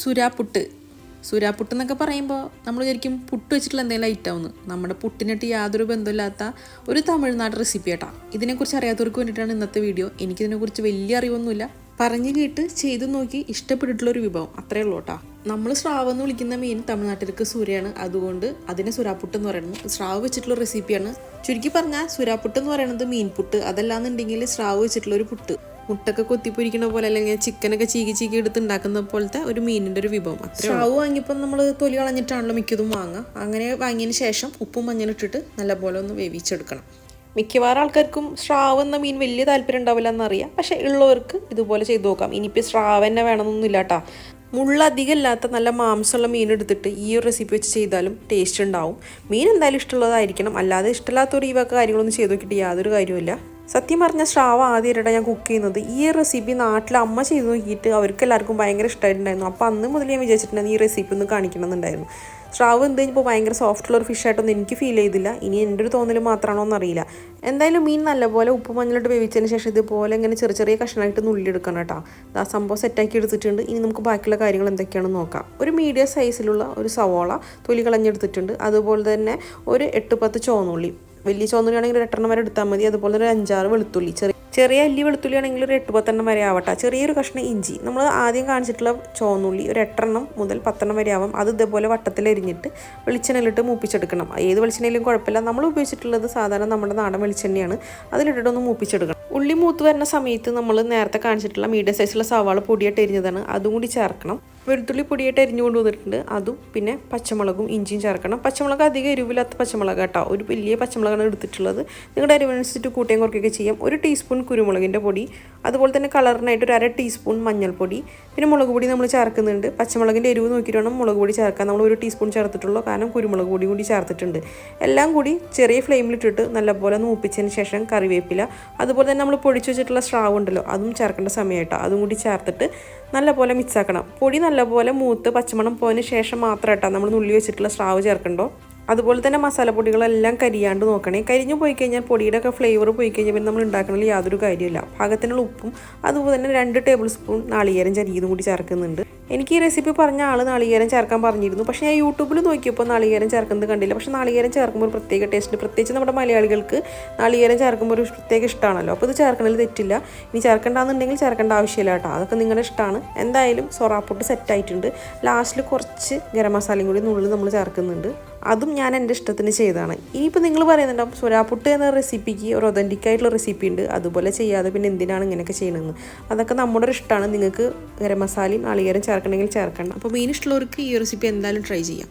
സുരാപ്പുട്ട് സുരാപ്പുട്ട് എന്നൊക്കെ പറയുമ്പോൾ നമ്മൾ വിചാരിക്കും പുട്ട് വെച്ചിട്ടുള്ള എന്തെങ്കിലും ഐറ്റമാണ് നമ്മുടെ പുട്ടിനായിട്ട് യാതൊരു ബന്ധമില്ലാത്ത ഒരു തമിഴ്നാട് റെസിപ്പി ആട്ടാ. ഇതിനെക്കുറിച്ച് അറിയാത്തവർക്ക് വേണ്ടിയിട്ടാണ് ഇന്നത്തെ വീഡിയോ എനിക്കിതിനെക്കുറിച്ച് വലിയ അറിവൊന്നുമില്ല. പറഞ്ഞു കേട്ട് ചെയ്തു നോക്കി ഇഷ്ടപ്പെട്ടിട്ടുള്ളൊരു വിഭവം. അത്രേ ഉള്ളൂ കേട്ടോ. നമ്മൾ സ്രാവ് എന്ന് വിളിക്കുന്ന മീൻ തമിഴ്നാട്ടിലേക്ക് സൂര്യയാണ്. അതുകൊണ്ട് അതിനെ സുരാപ്പുട്ട് എന്ന് പറയുന്നത് സ്രാവ് വെച്ചിട്ടുള്ള റെസിപ്പിയാണ് ചുരുക്കി പറഞ്ഞാൽ സുരാപ്പുട്ട് എന്ന് പറയുന്നത് മീൻപുട്ട്. അതല്ലാന്നുണ്ടെങ്കിൽ സ്രാവ് വെച്ചിട്ടുള്ള ഒരു പുട്ട്. മുട്ടൊക്കെ കൊത്തിപ്പൊരിക്കണ പോലെ അല്ലെങ്കിൽ ചിക്കനൊക്കെ ചീകി ചീകി എടുത്ത് ഉണ്ടാക്കുന്ന പോലത്തെ ഒരു മീനിന്റെ ഒരു വിഭവം. സ്രാവ് വാങ്ങിയപ്പോൾ നമ്മൾ തൊലി കളഞ്ഞിട്ടാണല്ലോ മിക്കതും വാങ്ങുക. അങ്ങനെ വാങ്ങിയതിന് ശേഷം ഉപ്പും മഞ്ഞളിട്ടിട്ട് നല്ലപോലെ ഒന്ന് വേവിച്ചെടുക്കണം. മിക്കവാറും ആൾക്കാർക്കും സ്രാവ് എന്ന മീൻ വലിയ താല്പര്യം ഉണ്ടാവില്ല എന്നറിയാം. പക്ഷെ ഉള്ളവർക്ക് ഇതുപോലെ ചെയ്തു നോക്കാം. ഇനിയിപ്പോൾ സ്രാവ് തന്നെ വേണമെന്നൊന്നും ഇല്ലാട്ടാ മുള്ളധികം ഇല്ലാത്ത നല്ല മാംസമുള്ള മീൻ എടുത്തിട്ട് ഈ ഒരു റെസിപ്പി വെച്ച് ചെയ്താലും ടേസ്റ്റ് ഉണ്ടാവും. മീൻ എന്തായാലും ഇഷ്ടമുള്ളതായിരിക്കണം. അല്ലാതെ ഇഷ്ടമില്ലാത്തവർ ഈ വക കാര്യങ്ങളൊന്നും ചെയ്ത് നോക്കിയിട്ട് യാതൊരു കാര്യമില്ല സത്യം പറഞ്ഞ സ്രാവ് ആദ്യമായിട്ടാണ് ഞാൻ കുക്ക് ചെയ്യുന്നത്. ഈ റെസിപ്പി നാട്ടിൽ അമ്മ ചെയ്ത് നോക്കിയിട്ട് അവർക്ക് എല്ലാവർക്കും ഭയങ്കര ഇഷ്ടമായിട്ടുണ്ടായിരുന്നു അപ്പോൾ അന്ന് മുതൽ ഞാൻ വിചാരിച്ചിട്ടുണ്ടായിരുന്നു ഈ റെസിപ്പി ഒന്ന് കാണിക്കണമെന്നുണ്ടായിരുന്നു. സ്രാവ് എന്ത് കഴിഞ്ഞപ്പോൾ ഭയങ്കര സോഫ്റ്റ് ഉള്ള ഒരു ഫിഷായിട്ടൊന്നും എനിക്ക് ഫീൽ ചെയ്തില്ല. ഇനി എന്റെ ഒരു തോന്നൽ മാത്രമാണോ എന്നറിയില്ല. എന്തായാലും മീൻ നല്ലപോലെ ഉപ്പ് മഞ്ഞളിട്ട് വേവിച്ചതിന് ശേഷം ഇതുപോലെ ഇങ്ങനെ ചെറിയ ചെറിയ കഷ്ണമായിട്ട് നുള്ളിയെടുക്കണം കേട്ടോ. ആ സംഭവം സെറ്റാക്കി എടുത്തിട്ടുണ്ട്. ഇനി നമുക്ക് ബാക്കിയുള്ള കാര്യങ്ങൾ എന്തൊക്കെയാണെന്ന് നോക്കാം. ഒരു മീഡിയം സൈസിലുള്ള ഒരു സവോള തൊലി കളഞ്ഞെടുത്തിട്ടുണ്ട്. അതുപോലെ തന്നെ ഒരു എട്ട് പത്ത് ചോന്നുള്ളി വലിയ ചോന്നുള്ളിയാണെങ്കിൽ ഒരു എട്ടെണ്ണം വരെ എടുത്താൽ മതി. അതുപോലെ ഒരു അഞ്ചാറ് വെളുത്തുള്ളി. ചെറിയ ചെറിയ അല്ലി വെളുത്തുള്ളി ആണെങ്കിൽ ഒരു എട്ട് പത്തെണ്ണം വരെ ആവട്ടെ. ചെറിയൊരു കഷ്ണം ഇഞ്ചി. നമ്മൾ ആദ്യം കാണിച്ചിട്ടുള്ള ചോന്നുള്ളി ഒരു എട്ടെണ്ണം മുതൽ പത്തെണ്ണം വരെ ആവാം. അത് ഇതേപോലെ വട്ടത്തിൽ എരിഞ്ഞിട്ട് വെളിച്ചെണ്ണയിലിട്ട് മൂപ്പിച്ചെടുക്കണം. ഏത് വെളിച്ചെണ്ണയിലും കുഴപ്പമില്ല. നമ്മൾ ഉപയോഗിച്ചിട്ടുള്ളത് സാധാരണ നമ്മുടെ നാടൻ വെളിച്ചെണ്ണയാണ്. അതിലിട്ടിട്ടൊന്ന് മൂപ്പിച്ചെടുക്കണം. ഉള്ളി മൂത്ത് വരുന്ന സമയത്ത് നമ്മൾ നേരത്തെ കാണിച്ചിട്ടുള്ള മീഡിയം സൈസിലുള്ള സവാള പൊടിയായിട്ട് എരിഞ്ഞതാണ്. അതും കൂടി ചേർക്കണം. വെളുത്തുള്ളി പൊടിയായിട്ട് എരിഞ്ഞു കൊണ്ടുവന്നിട്ടുണ്ട് അതും പിന്നെ പച്ചമുളകും ഇഞ്ചിയും ചേർക്കണം. പച്ചമുളക് അധികം എരിവില്ലാത്ത പച്ചമുളക് കേട്ടോ ഒരു വലിയ പച്ചമുളകാണ് എടുത്തിട്ടുള്ളത്. നിങ്ങളുടെ എരിവനുസരിച്ച് കൂട്ടിയും കുറയ്ക്കുകയൊക്കെ ചെയ്യാം. ഒരു ടീസ്പൂൺ കുരുമുളകിന്റെ പൊടി അതുപോലെ തന്നെ കളറിനായിട്ട് ഒരു അര ടീസ്പൂൺ മഞ്ഞൾപ്പൊടി പിന്നെ മുളക് പൊടി നമ്മൾ ചേർക്കുന്നുണ്ട്. പച്ചമുളകിന്റെ എരിവ് നോക്കിയിട്ട് വേണം മുളക് പൊടി ചേർക്കാൻ. നമ്മൾ ഒരു ടീസ്പൂൺ ചേർത്തിട്ടുള്ളൂ. കാരണം കുരുമുളക് പൊടി കൂടി ചേർത്തിട്ടുണ്ട്. എല്ലാം കൂടി ചെറിയ ഫ്ലെയിമിലിട്ടിട്ട് നല്ലപോലെ മൂപ്പിച്ചതിന് ശേഷം കറിവേപ്പില അതുപോലെ തന്നെ നമ്മൾ പൊടിച്ചു വെച്ചിട്ടുള്ള സ്രാവ് ഉണ്ടല്ലോ അതും ചേർക്കേണ്ട സമയമായിട്ടോ. അതും കൂടി ചേർത്തിട്ട് നല്ലപോലെ മിക്സ് ആക്കണം. പൊടി നല്ലപോലെ മൂത്ത് പച്ചമണം പോയതിന് ശേഷം മാത്രം കേട്ടോ നമ്മൾ നുള്ളി വെച്ചിട്ടുള്ള സ്രാവ് ചേർക്കണ്ടോ? അതുപോലെ തന്നെ മസാലപ്പൊടികളെല്ലാം കരിയാണ്ട് നോക്കണേ. കരിഞ്ഞു പോയി കഴിഞ്ഞാൽ പൊടിയുടെ ഒക്കെ ഫ്ലേവർ പോയി കഴിഞ്ഞാൽ പിന്നെ നമ്മൾ ഉണ്ടാക്കണതിൽ യാതൊരു കാര്യമില്ല പാകത്തിനുള്ള ഉപ്പും അതുപോലെ തന്നെ രണ്ട് ടേബിൾ സ്പൂൺ നാളികേരം ചരിയതും കൂടി ചേർക്കുന്നുണ്ട്. എനിക്ക് ഈ റെസിപ്പി പറഞ്ഞ ആൾ നാളികേരം ചേർക്കാൻ പറഞ്ഞിരുന്നു. പക്ഷേ ഞാൻ യൂട്യൂബിൽ നോക്കിയപ്പോൾ നാളികേരം ചേർക്കുന്നത് കണ്ടില്ല. പക്ഷേ നാളികേരം ചേർക്കുമ്പോൾ ഒരു പ്രത്യേക ടേസ്റ്റ് പ്രത്യേകിച്ച് നമ്മുടെ മലയാളികൾക്ക് നാളികേരം ചേർക്കുമ്പോൾ ഒരു പ്രത്യേക ഇഷ്ടമാണല്ലോ അപ്പോൾ ഇത് ചേർക്കണതിൽ തെറ്റില്ല. ഇനി ചേർക്കേണ്ടതെന്നുണ്ടെങ്കിൽ ചേർക്കേണ്ട ആവശ്യമില്ല കേട്ടോ. അതൊക്കെ നിങ്ങളുടെ ഇഷ്ടമാണ് എന്തായാലും സൊറാപ്പൊട്ട് സെറ്റായിട്ടുണ്ട് ലാസ്റ്റിൽ കുറച്ച് ഗരം മസാലയും കൂടി നുള്ളിൽ നമ്മൾ ചേർക്കുന്നുണ്ട്. അതും ഞാൻ എന്റെ ഇഷ്ടത്തിന് ചെയ്തതാണ്. ഇനിയിപ്പോൾ നിങ്ങൾ പറയുന്നുണ്ടാവും സുരാപുട്ട് എന്ന റെസിപ്പിക്ക് ഒരു ഒതന്റിക് ആയിട്ടുള്ള റെസിപ്പി ഉണ്ട് അതുപോലെ ചെയ്യാതെ പിന്നെ എന്തിനാണ് ഇങ്ങനെയൊക്കെ ചെയ്യണമെന്ന് അതൊക്കെ നമ്മുടെ ഒരു ഇഷ്ടമാണ് നിങ്ങൾക്ക് ഗരം മസാലയും നാളികേരം ചേർക്കണമെങ്കിൽ ചേർക്കണം. അപ്പോൾ മീൻ ഇഷ്ടമുള്ളവർക്ക് ഈ റെസിപ്പി എന്തായാലും ട്രൈ ചെയ്യാം.